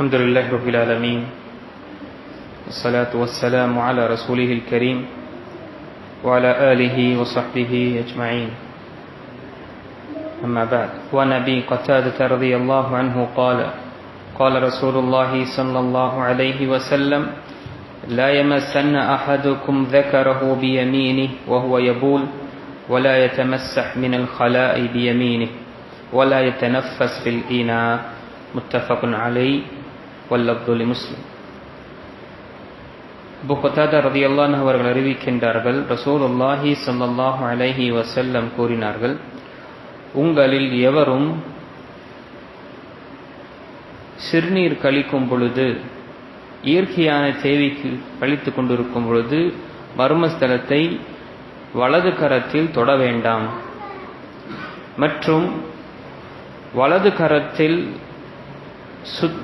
الحمد لله رب العالمين والصلاة والسلام على رسوله الكريم وعلى آله وصحبه أجمعين. أما بعد وعن أبي قتادة رضي الله عنه قال قال رسول الله صلى الله عليه وسلم لا يمسن أحدكم ذكره بيمينه وهو يبول ولا يتمسح من الخلاء بيمينه ولا يتنفس في الإناء. متفق عليه. واللفظ لمسلم புகதாதா ரதியல்லான் அவர்கள் அறிவிக்கின்றார்கள் ரசூலுல்லாஹி ஸல்லல்லாஹு அலைஹி வஸல்லம் கூறினார்கள் உங்களில் எவரும் சிறுநீர் கழிக்கும் பொழுது இயற்கையான தேவைக்கு கழித்து கொண்டிருக்கும் பொழுது மர்மஸ்தலத்தை வலது கரத்தில் தொட வேண்டாம் மற்றும் வலது கரத்தில் சுத்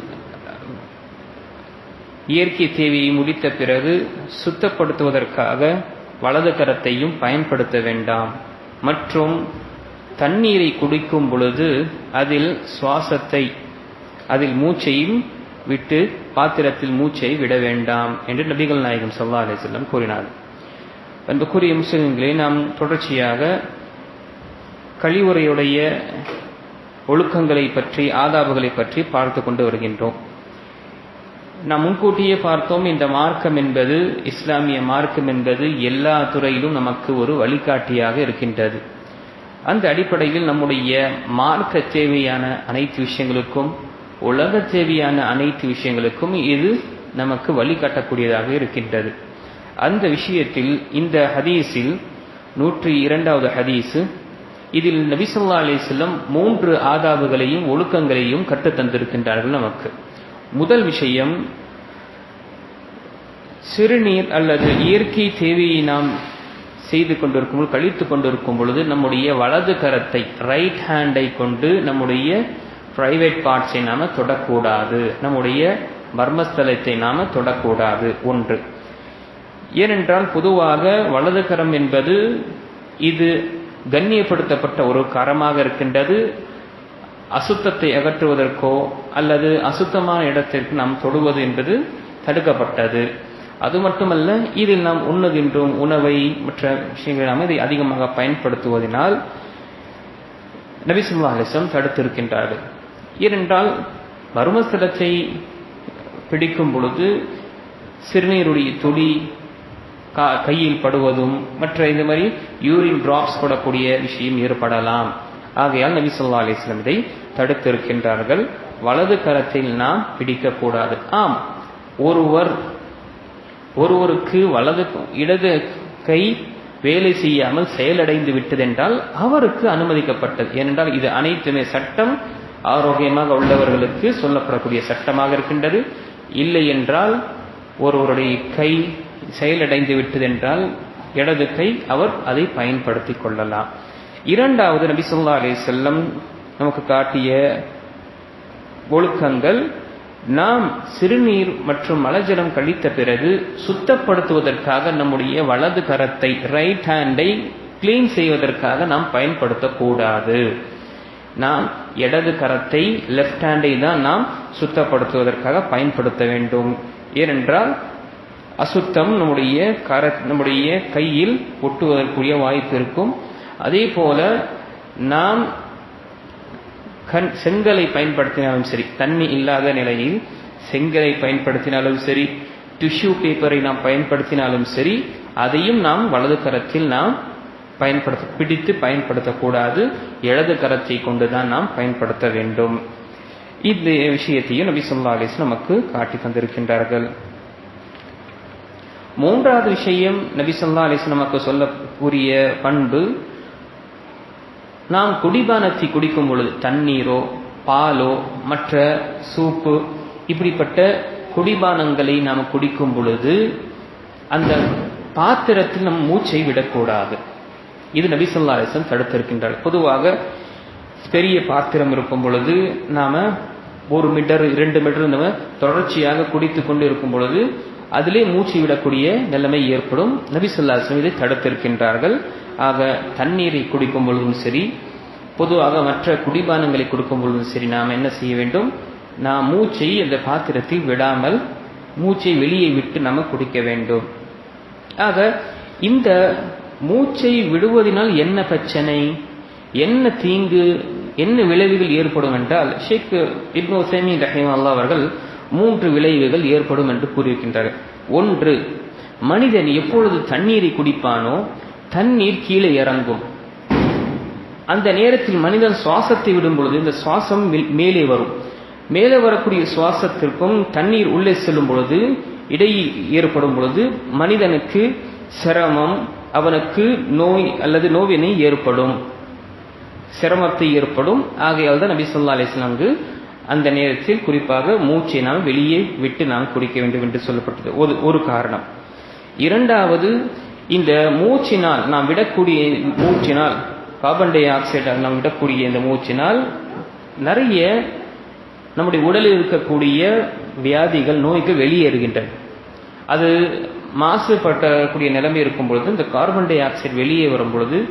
இயற்கை தேவையை முடித்த பிறகு சுத்தப்படுத்துவதற்காக வலது கரத்தையும் பயன்படுத்த வேண்டாம். மற்றும் தண்ணீரை குடிக்கும் பொழுது அதில் சுவாசத்தை அதில் மூச்சையும் விட்டு பாத்திரத்தில் மூச்சை விட வேண்டாம் என்று நபிகள் நாயகம் சல்லா அலிசல்லம் கூறினார் அன்புக்குரிய முஸ்லிம்களை நாம் தொடர்ச்சியாக கழிவுறையுடைய ஒழுக்கங்களை பற்றி ஆதாபுகளை பற்றி பார்த்து கொண்டு வருகின்றோம். நாம் முன்கூட்டியே பார்த்தோம் இந்த மார்க்கம் என்பது இஸ்லாமிய மார்க்கம் என்பது எல்லா துறையிலும் நமக்கு ஒரு வழிகாட்டியாக இருக்கின்றது. அந்த அடிப்படையில் நம்முடைய மார்க்க தேவையான அனைத்து விஷயங்களுக்கும் உலக தேவையான அனைத்து விஷயங்களுக்கும் இது நமக்கு வழிகாட்டக்கூடியதாக இருக்கின்றது. அந்த விஷயத்தில் இந்த ஹதீஸில் நூற்றி இரண்டாவது ஹதீஸு இதில் நபிசல்லா அலிஸ்லம் மூன்று ஆதாபுகளையும் ஒழுக்கங்களையும் கற்றுத்தந்திருக்கின்றார்கள் நமக்கு. முதல் விஷயம் சிறுநீர் அல்லது இயற்கை தேவையை நாம் செய்து கொண்டிருக்கும் பொழுது கழித்து கொண்டிருக்கும் பொழுது நம்முடைய வலது கரத்தை ரைட் ஹேண்டை கொண்டு நம்முடைய பிரைவேட் பார்ட்ஸை நாம தொடக்கூடாது. நம்முடைய மர்மஸ்தலத்தை நாம தொடக்கூடாது. ஒன்று. ஏனென்றால் பொதுவாக வலது கரம் என்பது இது கண்ணியப்படுத்தப்பட்ட ஒரு கரமாக இருக்கின்றது. அசுத்தத்தை அகற்றுவதற்கோ அல்லது அசுத்தமான இடத்திற்கு நாம் தொடுவது என்பது தடுக்கப்பட்டது. அது மட்டுமல்ல இதில் நாம் உண்ணுகின்றோம் உணவை மற்ற விஷயங்களை நாம் இதை அதிகமாக பயன்படுத்துவதனால் நபிசுல்லா அலிசம் தடுத்திருக்கின்றார்கள். ஏனென்றால் மர்மஸ்தலத்தை பிடிக்கும் பொழுது சிறுநீருடைய துளி கையில் படுவதும் மற்ற இந்த மாதிரி யூரின் டிராப்ஸ் படக்கூடிய விஷயம் ஏற்படலாம். ஆகையால் நபி சொல்லா அலிஸ்லாம் இதை தடுத்திருக்கின்றார்கள். வலது கரத்தில் நாம் பிடிக்கக்கூடாது. ஆம் ஒருவர் ஒருவருக்கு வலது இடது கை வேலை செய்யாமல் செயலடைந்து விட்டதென்றால் அவருக்கு அனுமதிக்கப்பட்டது. ஏனென்றால் இது அனைத்துமே சட்டம் ஆரோக்கியமாக உள்ளவர்களுக்கு சொல்லப்படக்கூடிய சட்டமாக இருக்கின்றது. இல்லை என்றால் ஒருவருடைய கை செயலடைந்து விட்டதென்றால் இடது கை அவர் அதை பயன்படுத்தி கொள்ளலாம். இரண்டாவது நபி சொல்லா அலி செல்லம் நமக்கு காட்டிய ஒழுக்கங்கள் நாம் சிறுநீர் மற்றும் மலஜலம் கழித்த பிறகு சுத்தப்படுத்துவதற்காக நம்முடைய வலது கரத்தை ரைட் ஹேண்டை கிளீன் செய்வதற்காக நாம் பயன்படுத்தக்கூடாது. நாம் இடது கரத்தை லெஃப்ட் ஹேண்டை தான் நாம் சுத்தப்படுத்துவதற்காக பயன்படுத்த வேண்டும். ஏனென்றால் அசுத்தம் நம்முடைய கர நம்முடைய கையில் ஒட்டுவதற்குரிய வாய்ப்பு இருக்கும். அதே போல நாம் கண் செங்கலை பயன்படுத்தினாலும் சரி தண்ணி இல்லாத நிலையில் செங்கலை பயன்படுத்தினாலும் சரி டிஷ்யூ பேப்பரை நாம் பயன்படுத்தினாலும் சரி அதையும் நாம் வலது கரத்தில் நாம் பயன்படுத்த பிடித்து பயன்படுத்தக்கூடாது. இடது கரத்தை கொண்டுதான் நாம் பயன்படுத்த வேண்டும். இந்த விஷயத்தையும் நபி சொல்லா அலிஸ் நமக்கு காட்டி தந்திருக்கின்றார்கள். மூன்றாவது விஷயம் நபி சொல்லா அலிஸ் நமக்கு சொல்லக்கூடிய பண்பு நாம் குடிபானத்தை குடிக்கும் பொழுது தண்ணீரோ பாலோ மற்ற சூப்பு இப்படிப்பட்ட குடிபானங்களை நாம் குடிக்கும் பொழுது அந்த பாத்திரத்தில் நம் மூச்சை விடக்கூடாது. இது நபி அலிசன் தடுத்திருக்கின்றார். பொதுவாக பெரிய பாத்திரம் இருக்கும் பொழுது நாம் ஒரு மீட்டர் இரண்டு மீட்டர் நம்ம தொடர்ச்சியாக குடித்து கொண்டு இருக்கும் பொழுது அதிலே மூச்சு விடக்கூடிய நிலைமை ஏற்படும். நபி இதை தடுத்திருக்கின்றார்கள். ஆக தண்ணீரை குடிக்கும் பொழுதும் சரி பொதுவாக மற்ற குடிபானங்களை கொடுக்கும் பொழுதும் சரி நாம் என்ன செய்ய வேண்டும்? நாம் மூச்சை அந்த பாத்திரத்தில் விடாமல் மூச்சை வெளியே விட்டு நம்ம குடிக்க வேண்டும். ஆக இந்த மூச்சை விடுவதனால் என்ன பிரச்சனை? என்ன தீங்கு? என்ன விளைவுகள் ஏற்படும் என்றால் ஷேக் இப்னு உசைமீன் ரஹீம் அல்லா அவர்கள் மூன்று விளைவுகள் ஏற்படும் என்று கூறியிருக்கின்றார்கள். ஒன்று மனிதன் எப்பொழுது தண்ணீரை குடிப்பானோ தண்ணீர் கீழே இறங்கும். அந்த நேரத்தில் மனிதன் சுவாசத்தை விடும் பொழுது இந்த சுவாசம் மேலே வரும். மேலே வரக்கூடிய சுவாசத்திற்கும் தண்ணீர் உள்ளே செல்லும் பொழுது இடை ஏற்படும் பொழுது மனிதனுக்கு சிரமம் அவனுக்கு நோய் அல்லது நோவினை ஏற்படும். சிரமத்தை ஏற்படும். ஆகையால் தான் நபி சொல்லா அலிஸ்லாங்கு அந்த நேரத்தில் குறிப்பாக மூச்சை நாம் வெளியே விட்டு நாம் குடிக்க வேண்டும் என்று சொல்லப்பட்டது. ஒரு ஒரு காரணம். இரண்டாவது இந்த மூச்சினால் நாம் விடக்கூடிய மூச்சினால் கார்பன் டை ஆக்சைடால் நாம் விடக்கூடிய இந்த மூச்சினால் நிறைய நம்முடைய உடலில் இருக்கக்கூடிய வியாதிகள் நோய்க்கு வெளியேறுகின்றன. அது மாசுபட்டக்கூடிய நிலைமை இருக்கும் பொழுது இந்த கார்பன் டை ஆக்சைடு வெளியே வரும் பொழுது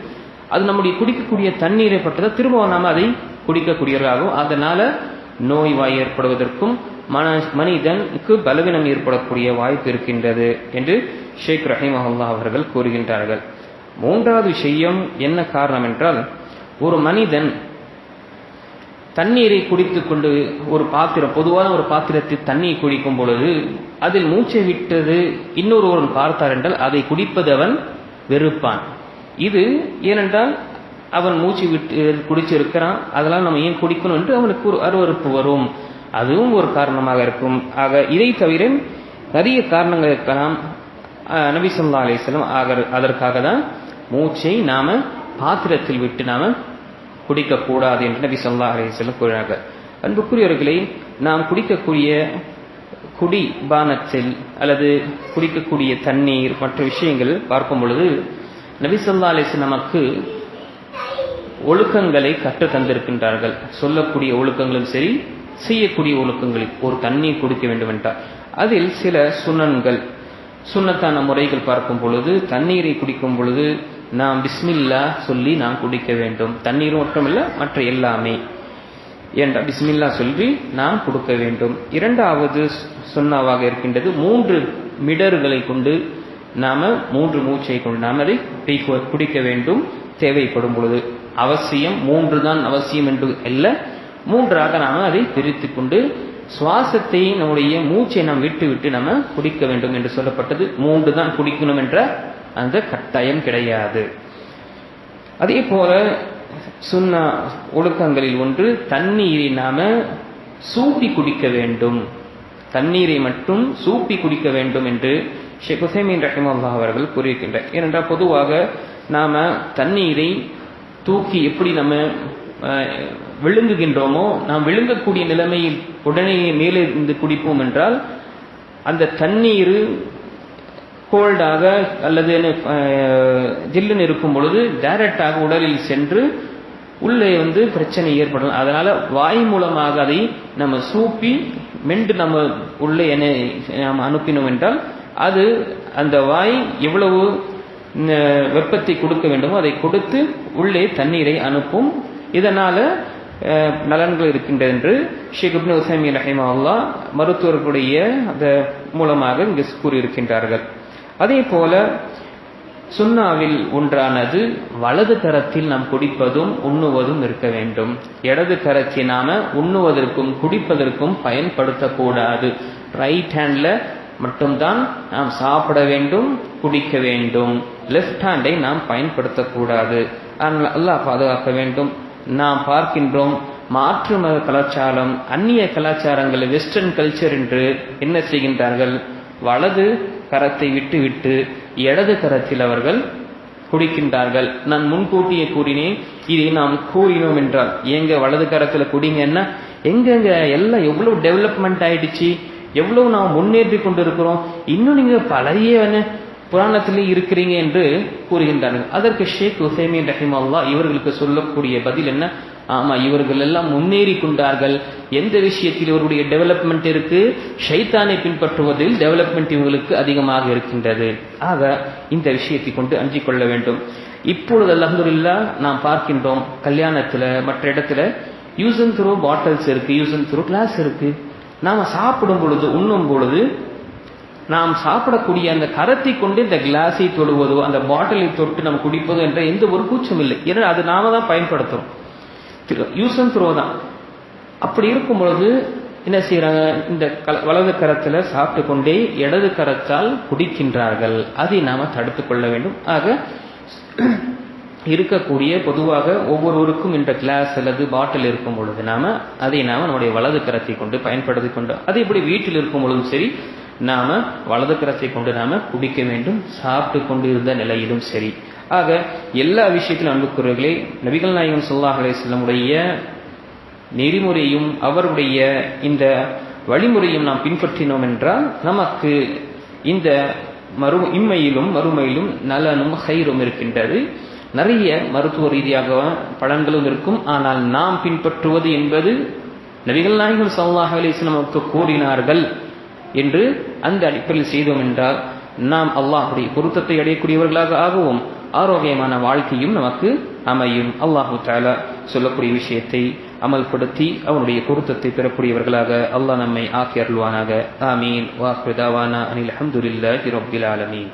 அது நம்முடைய குடிக்கக்கூடிய தண்ணீரை பட்டதை திரும்ப நாம் அதை குடிக்கக்கூடியவர்களாகும் அதனால நோய் வாய் ஏற்படுவதற்கும் மன மனிதனுக்கு பலவீனம் ஏற்படக்கூடிய வாய்ப்பு இருக்கின்றது என்று ஷேக் ரஹிமஹல்லா அவர்கள் கூறுகின்றார்கள் மூன்றாவது விஷயம் என்ன காரணம் என்றால் ஒரு மனிதன் தண்ணீரை குடித்து கொண்டு ஒரு பாத்திரம் பொதுவான ஒரு பாத்திரத்தில் தண்ணீர் குடிக்கும் பொழுது அதில் மூச்சை விட்டது இன்னொருவன் பார்த்தார் என்றால் அதை குடிப்பது அவன் வெறுப்பான். இது ஏனென்றால் அவன் மூச்சு விட்டு குடிச்சிருக்கிறான் அதெல்லாம் நம்ம ஏன் குடிக்கணும்? என்று அவனுக்கு ஒரு அருவறுப்பு வரும். அதுவும் ஒரு காரணமாக இருக்கும். ஆக இதை தவிர நிறைய காரணங்கள் இருக்கலாம். நபி சொல்லா அலிஸ்லம் அதற்காக தான் மூச்சை நாம பாத்திரத்தில் விட்டு நாம குடிக்கக்கூடாது என்று நபி சொல்லா அலிஸ்லம் கூறினார்கள் அன்புக்குரியவர்களை நாம் குடிக்கக்கூடிய குடி பானத்தில் அல்லது குடிக்கக்கூடிய தண்ணீர் மற்ற விஷயங்கள் பார்க்கும் பொழுது நபிசல்லா அலிஸ்லம் நமக்கு ஒழுக்கங்களை கற்று தந்திருக்கின்றார்கள். சொல்லக்கூடிய ஒழுக்கங்களும் சரி செய்யக்கூடிய ஒழுக்கங்களில் ஒரு தண்ணீர் குடிக்க வேண்டும் என்றால் அதில் சில சுனன்கள் சுண்ணத்தான முறைகள் பார்க்கும் பொழுது தண்ணீரை குடிக்கும் பொழுது நாம் பிஸ்மில்லா சொல்லி நாம் குடிக்க வேண்டும். தண்ணீர் மட்டுமல்ல மற்ற எல்லாமே என்ற பிஸ்மில்லா சொல்லி நாம் கொடுக்க வேண்டும். இரண்டாவது சுண்ணாவாக இருக்கின்றது மூன்று மிடர்களை கொண்டு நாம் மூன்று மூச்சை கொண்டு நாம் அதை குடிக்க வேண்டும் தேவைப்படும் பொழுது. அவசியம் மூன்று தான் அவசியம் என்று அல்ல மூன்றாக நாம் அதை பிரித்து கொண்டு சுவாசத்தை நம்முடைய மூச்சை நாம் விட்டு விட்டு நம்ம குடிக்க வேண்டும் என்று சொல்லப்பட்டது. மூன்று தான் குடிக்கணும் என்ற அந்த கட்டாயம் கிடையாது. அதே போல சுண்ணா ஒழுக்கங்களில் ஒன்று தண்ணீரை நாம சூப்பி குடிக்க வேண்டும். தண்ணீரை மட்டும் சூப்பி குடிக்க வேண்டும் என்று ஷேக் ஹுசைமின் ரஹிமல்லா அவர்கள் கூறியிருக்கின்றார். ஏனென்றால் பொதுவாக நாம தண்ணீரை தூக்கி எப்படி நம்ம விழுங்குகின்றோமோ நாம் விழுங்கக்கூடிய நிலைமையில் உடனே மேலே இருந்து குடிப்போம் என்றால் அந்த தண்ணீர் கோல்டாக அல்லது ஜில்லுன்னு இருக்கும் பொழுது டைரக்டாக உடலில் சென்று உள்ளே வந்து பிரச்சனை ஏற்படும் அதனால் வாய் மூலமாக அதை நம்ம சூப்பி மெண்டு நம்ம உள்ளே என்ன நாம் அனுப்பினோம் என்றால் அது அந்த வாய் எவ்வளவு வெப்பத்தை கொடுக்க வேண்டுமோ அதை கொடுத்து உள்ளே தண்ணீரை அனுப்பும். இதனால் நலன்கள் இருக்கின்றது என்று ஷேக் இப்னு உசைமி ரஹிமா அல்லா மருத்துவர்களுடைய அந்த மூலமாக இங்கு கூறியிருக்கின்றார்கள். அதே போல சுண்ணாவில் ஒன்றானது வலது கரத்தில் நாம் குடிப்பதும் உண்ணுவதும் இருக்க வேண்டும். இடது கரத்தை நாம உண்ணுவதற்கும் குடிப்பதற்கும் பயன்படுத்தக்கூடாது. ரைட் ஹேண்ட்ல மட்டும்தான் நாம் சாப்பிட வேண்டும் குடிக்க வேண்டும். லெஃப்ட் ஹேண்டை நாம் பயன்படுத்தக்கூடாது. அல்லாஹ் பாதுகாக்க வேண்டும். நாம் பார்க்கின்றோம் மாற்று மத கலாச்சாரம் அந்நிய கலாச்சாரங்கள் வெஸ்டர்ன் கல்ச்சர் என்று என்ன செய்கின்றார்கள்? வலது கரத்தை விட்டு விட்டு இடது கரத்தில் அவர்கள் குடிக்கின்றார்கள். நான் முன்கூட்டியே கூறினேன் இதை நாம் கூறினோம் என்றால் எங்க வலது கரத்துல குடிங்கன்னா எங்கெங்க எல்லாம் எவ்வளவு டெவலப்மெண்ட் ஆயிடுச்சு எவ்வளவு நாம் முன்னேற்றி கொண்டிருக்கிறோம் இன்னும் நீங்க பழைய புராணத்திலே இருக்கிறீங்க என்று கூறுகின்றார்கள். அதற்கு ஷேக் உசைமின் ரஹிமல்லா இவர்களுக்கு சொல்லக்கூடிய பதில் என்ன? ஆமா இவர்கள் எல்லாம் முன்னேறி கொண்டார்கள் எந்த விஷயத்தில் இவருடைய டெவலப்மெண்ட் இருக்கு? ஷைத்தானை பின்பற்றுவதில் டெவலப்மெண்ட் இவங்களுக்கு அதிகமாக இருக்கின்றது. ஆக இந்த விஷயத்தை கொண்டு அஞ்சிக் கொள்ள வேண்டும். இப்பொழுது அலமதுல்லா நாம் பார்க்கின்றோம் கல்யாணத்துல மற்ற இடத்துல யூஸ் அண்ட் த்ரோ பாட்டில்ஸ் இருக்கு யூஸ் அண்ட் த்ரோ கிளாஸ் இருக்கு. நாம சாப்பிடும் பொழுது உண்ணும் பொழுது நாம் சாப்பிடக்கூடிய அந்த கரத்தை கொண்டு இந்த கிளாஸை தொடுவதோ அந்த பாட்டிலை தொட்டு நம்ம குடிப்பதோ என்ற எந்த ஒரு கூச்சம் இல்லை. ஏன்னா அது நாம தான் பயன்படுத்துறோம். யூஸ் அண்ட் த்ரோ தான். அப்படி இருக்கும் பொழுது என்ன செய்யறாங்க இந்த கல வலது கரத்தில் சாப்பிட்டு கொண்டே இடது கரத்தால் குடிக்கின்றார்கள். அதை நாம தடுத்து கொள்ள வேண்டும். ஆக இருக்கக்கூடிய பொதுவாக ஒவ்வொருவருக்கும் இந்த கிளாஸ் அல்லது பாட்டில் இருக்கும் பொழுது நாம அதை நாம நம்முடைய வலது கரத்தை கொண்டு பயன்படுத்தி கொண்டு அது இப்படி வீட்டில் இருக்கும் பொழுதும் சரி நாம் வலது கரத்தை கொண்டு நாம் குடிக்க வேண்டும் சாப்பிட்டு கொண்டு இருந்த நிலையிலும் சரி. ஆக எல்லா விஷயத்திலும் அன்புக்குறவர்களே நபிகள் நாயகம் சொல்லாஹ் அலைய நெறிமுறையும் அவருடைய இந்த வழிமுறையும் நாம் பின்பற்றினோம் என்றால் நமக்கு இந்த மறு இம்மையிலும் மறுமையிலும் நலனும் ஹைரும் இருக்கின்றது. நிறைய மருத்துவ ரீதியாக பலன்களும் இருக்கும். ஆனால் நாம் பின்பற்றுவது என்பது நபிகள் நாயகம் சல்லாஹ் அலிஸ்லாம் நமக்கு கூறினார்கள். என்று அந்த அடிப்படையில் செய்தோம் என்றால் நாம் அல்லாஹுடைய பொருத்தத்தை அடையக்கூடியவர்களாக ஆகவும். ஆரோக்கியமான வாழ்க்கையும் நமக்கு அமையும். அல்லாஹு தாலா சொல்லக்கூடிய விஷயத்தை அமல்படுத்தி அவனுடைய பொருத்தத்தை பெறக்கூடியவர்களாக அல்லாஹ் நம்மை ஆக்கி அருள்வானாக. ஆமீன். வாஹ்தாவானா அனில் அஹமதுல்லா ரபில் ஆலமீன்.